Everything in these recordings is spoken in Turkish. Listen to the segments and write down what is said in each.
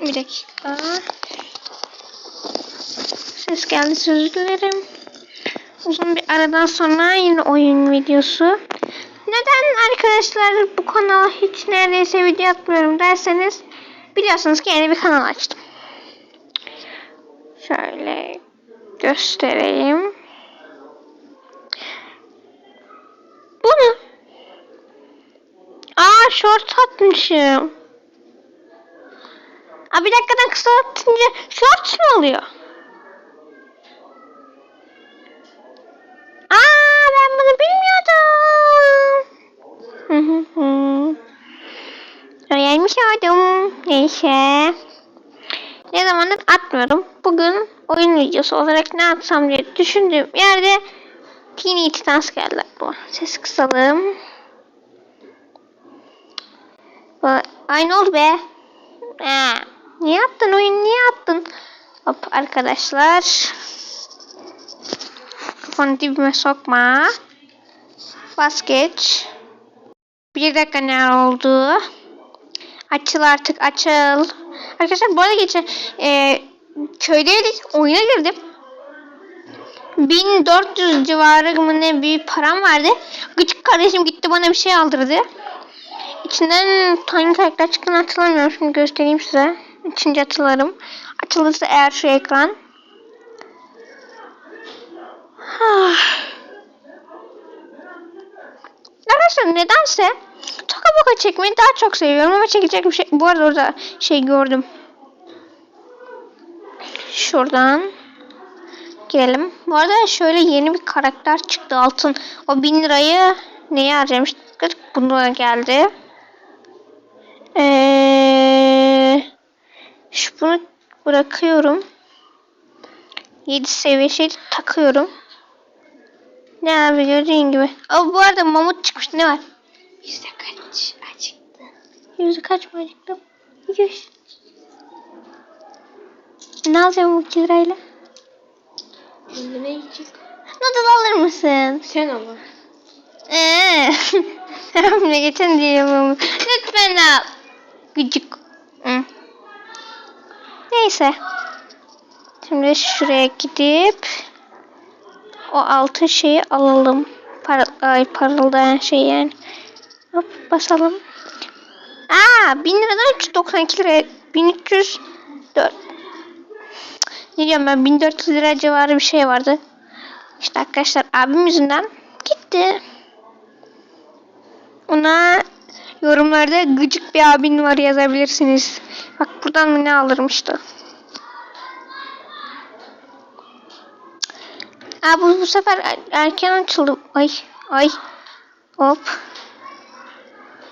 Bir dakika. Ses geldi özür dilerim. Uzun bir aradan sonra yine oyun videosu. Neden arkadaşlar bu kanala hiç neredeyse video atmıyorum derseniz biliyorsunuz ki yeni bir kanal açtım. Şöyle göstereyim. Bu mu? Aa short atmışım. Aa bir dakikadan kısa atınca short mu oluyor? Aa ben bunu bilmiyordum. Öğrenmiş oldum. Neyse. Ne zamandır atmıyorum. Bugün oyun videosu olarak ne atsam diye düşündüğüm yerde Teeny Titans geldi bu. Ses kısalım. Ay ne oldu be? Ee, niye attın oyun niye attın? Hop arkadaşlar. Kafanı dibime sokma. Bas geç. Bir dakika ne oldu? Açıl artık açıl. Arkadaşlar bu arada geçen e, köydeydik oyuna girdim. 1400 civarı mı ne bir param vardı. Gıcık kardeşim gitti bana bir şey aldırdı. İçinden hangi karakter çıktığını hatırlamıyorum. Şimdi göstereyim size. İçince hatırlarım. Açılırsa eğer şu ekran. Ah. Arkadaşlar nedense toka boka çekmeyi daha çok seviyorum ama çekecek bir şey. Bu arada orada şey gördüm. Şuradan girelim. Bu arada şöyle yeni bir karakter çıktı altın. O bin lirayı neye harcamıştık? Buna geldi. Ee, şu bunu bırakıyorum. 7 seviye şey takıyorum. Ne abi gördüğün gibi. Aa, bu arada mamut çıkmıştı ne var? Yüzde kaç acıktı? Yüzü kaç mı acıktım? Yüz. Ne alacağım bu 2 lirayla? Kendine yiyecek. Noodle alır mısın? Sen ama. Eee. Hamle geçen diyorum. Lütfen al. Gıcık. Neyse. Şimdi şuraya gidip o altın şeyi alalım. Par ay, parıldayan şey yani. Hop basalım. Aa 1000 liradan 392 liraya 1304. Ne diyorum ben 1400 lira civarı bir şey vardı. İşte arkadaşlar abim yüzünden gitti. Ona yorumlarda gıcık bir abin var yazabilirsiniz. Bak buradan mı ne alırım işte. Aa bu, bu sefer er- erken açıldı. Ay ay. Hop.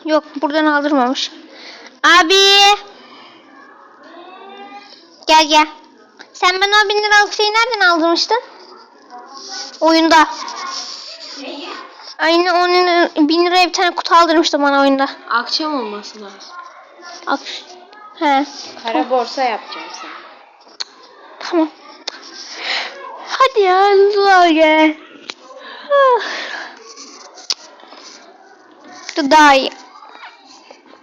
Yok buradan aldırmamış. Abi. Gel gel. Sen bana o bin liralık şeyi nereden aldırmıştın? Oyunda. Aynı onun bin liraya bir tane kutu aldırmıştı bana oyunda. Akşam olması lazım. Ak He. Kara borsa yapacağım sana. Tamam. Hadi ya hızlı gel. Bu daha iyi.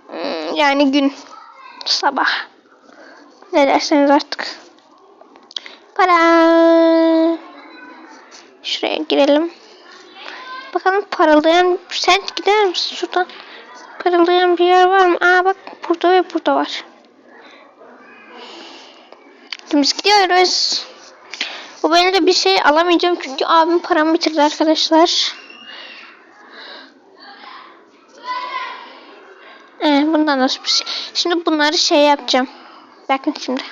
Hmm, Yani gün. Sabah. Ne derseniz artık. Para. Şuraya girelim. Bakalım parıldayan sen gider misin şuradan? Parıldayan bir yer var mı? Aa bak burada ve burada var. Biz gidiyoruz. Bu benim de bir şey alamayacağım çünkü abim paramı bitirdi arkadaşlar. Ee, bundan nasıl bir şey. Şimdi bunları şey yapacağım. Bakın şimdi.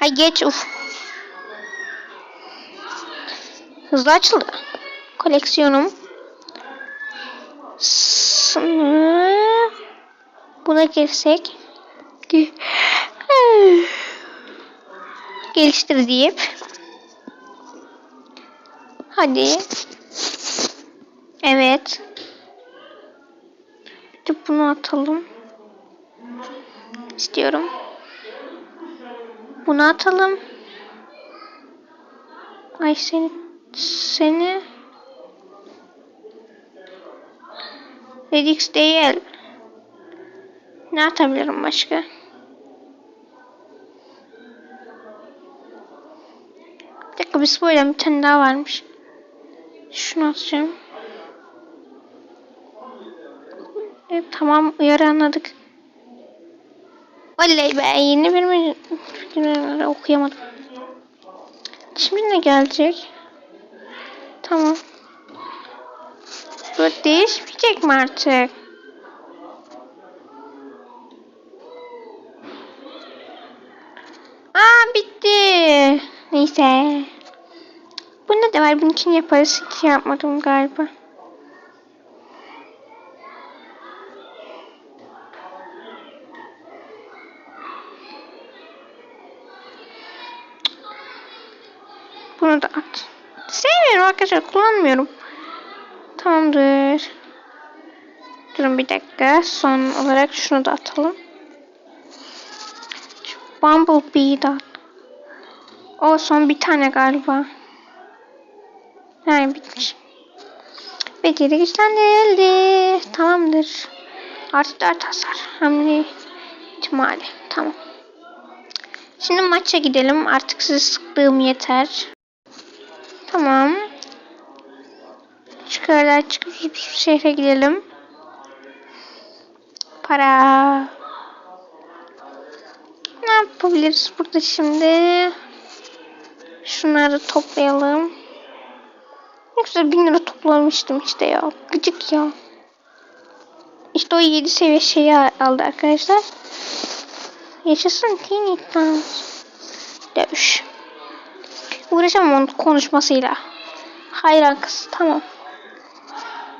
Ay geç uf. Hızlı açıldı. Koleksiyonum. Buna girsek. Ge- Geliştir deyip. Hadi. Evet. De bunu atalım. İstiyorum. Bunu atalım. Ay seni seni Redix değil. Ne atabilirim başka? Bir dakika bir böyle bir tane daha varmış. Şunu atacağım. Evet, tamam uyarı anladık. Oley be yeni bir fikirleri okuyamadım. Şimdi ne gelecek? Tamam. Bu değişmeyecek mi artık? Aa bitti. Neyse. Bunda da var. Bununkini yaparız. Hiç yapmadım galiba. Bunu da at. Sevmiyorum arkadaşlar. Kullanmıyorum. Tamamdır. Durun bir dakika. Son olarak şunu da atalım. Şu Bumblebee'yi de. O son bir tane galiba. Yani bitmiş. Beceri güçlendirildi. Tamamdır. Artı 4 hasar. Hamle ihtimali. Tamam. Şimdi maça gidelim. Artık sizi sıktığım yeter. Tamam. Çıkarlar çıkıp şehre gidelim. Para. Ne yapabiliriz burada şimdi? Şunları toplayalım. Ne güzel bin lira toplamıştım işte ya. Gıcık ya. İşte o 7 seviye şeyi aldı arkadaşlar. Yaşasın Tans. Dövüş. Uğraşamam onun konuşmasıyla. Hayran kız tamam.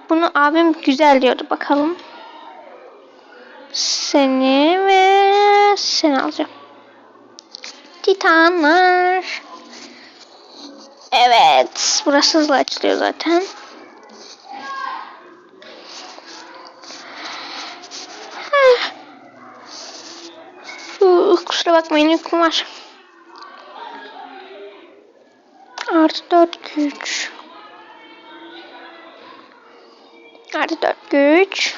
Bunu abim güzel diyordu bakalım. Seni ve seni alacağım. Titanlar. Evet. Burası hızlı açılıyor zaten. Kusura bakmayın uykum var. Artı dört güç. Artı dört güç.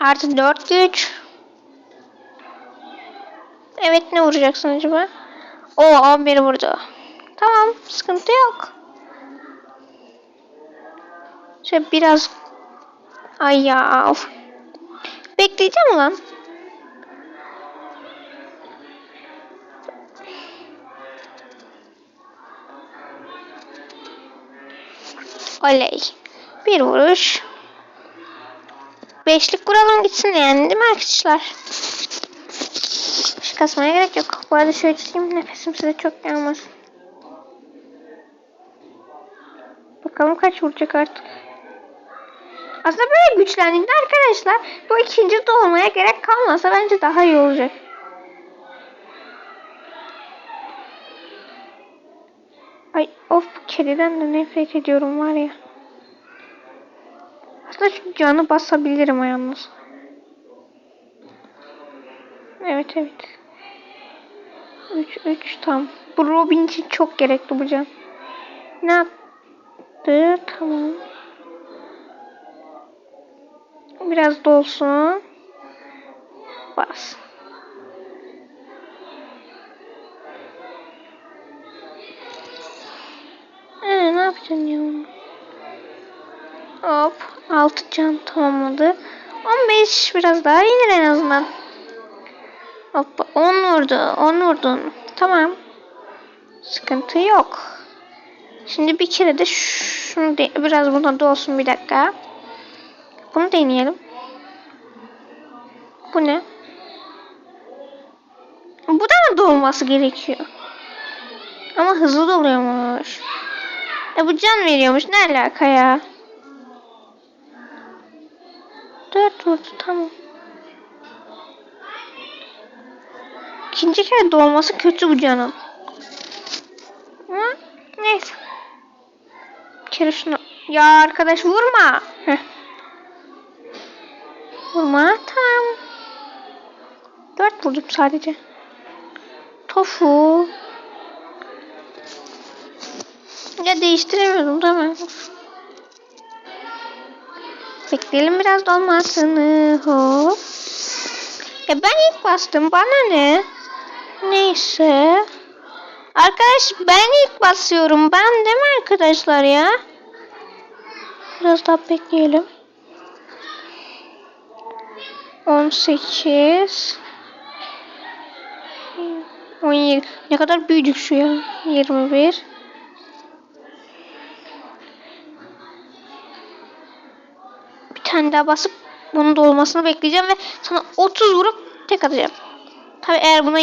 Artı dört güç. Evet ne vuracaksın acaba? O abi beni vurdu. Tamam sıkıntı yok. Şöyle biraz Ay ya of. Bekleyeceğim lan. Oley. Bir vuruş. Beşlik vuralım gitsin yani değil mi arkadaşlar? Şu kasmaya gerek yok. Bu arada şöyle çekeyim nefesim size çok gelmez. Bakalım kaç vuracak artık. Aslında böyle güçlendiğinde arkadaşlar bu ikinci doğmaya gerek kalmasa bence daha iyi olacak. Ay of bu kediden de nefret ediyorum var ya. Aslında şu canı basabilirim yalnız. Evet evet. 3 3 tam. Bu Robin için çok gerekli bu can. Ne yaptı? Tamam. Biraz dolsun. Bas. Ee, ne yapacaksın ya? Hop. 6 can tamamladı. 15 biraz daha inir en azından. Hop 10 vurdu. 10 vurdun. Tamam. Sıkıntı yok. Şimdi bir kere de şunu biraz buradan dolsun bir dakika. Bunu deneyelim. Bu ne? Bu da mı dolması gerekiyor? Ama hızlı doluyormuş. E bu can veriyormuş. Ne alaka ya? Dört vurdu tamam. İkinci kere dolması kötü bu canın. Ama neyse. Bir kere şunu... Ya arkadaş vurma. Heh. Vurma tamam. Dört vurdum sadece. Tofu. Ya değiştiremiyordum mi? Bekleyelim biraz dolmasını. Hop. E ben ilk bastım. Bana ne? Neyse. Arkadaş ben ilk basıyorum. Ben değil mi arkadaşlar ya? Biraz daha bekleyelim. 18 17 Ne kadar büyüdük şu ya. 21 tane daha basıp bunun dolmasını bekleyeceğim ve sana 30 vurup tek atacağım. Tabi eğer buna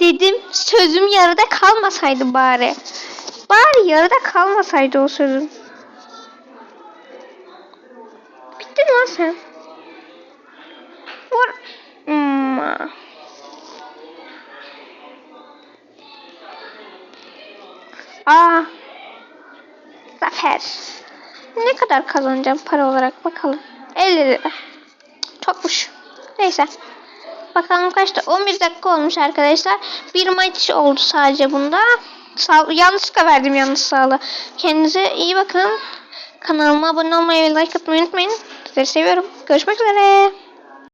Dedim sözüm yarıda kalmasaydı bari. Bari yarıda kalmasaydı o sözüm. Zafer. Ne kadar kazanacağım para olarak bakalım. 50 lira. Çokmuş. Neyse. Bakalım kaçta? 11 dakika olmuş arkadaşlar. Bir maç oldu sadece bunda. Sağ, yanlışlıkla verdim yanlış sağlığı. Kendinize iyi bakın. Kanalıma abone olmayı ve like atmayı unutmayın. Sizleri seviyorum. Görüşmek üzere.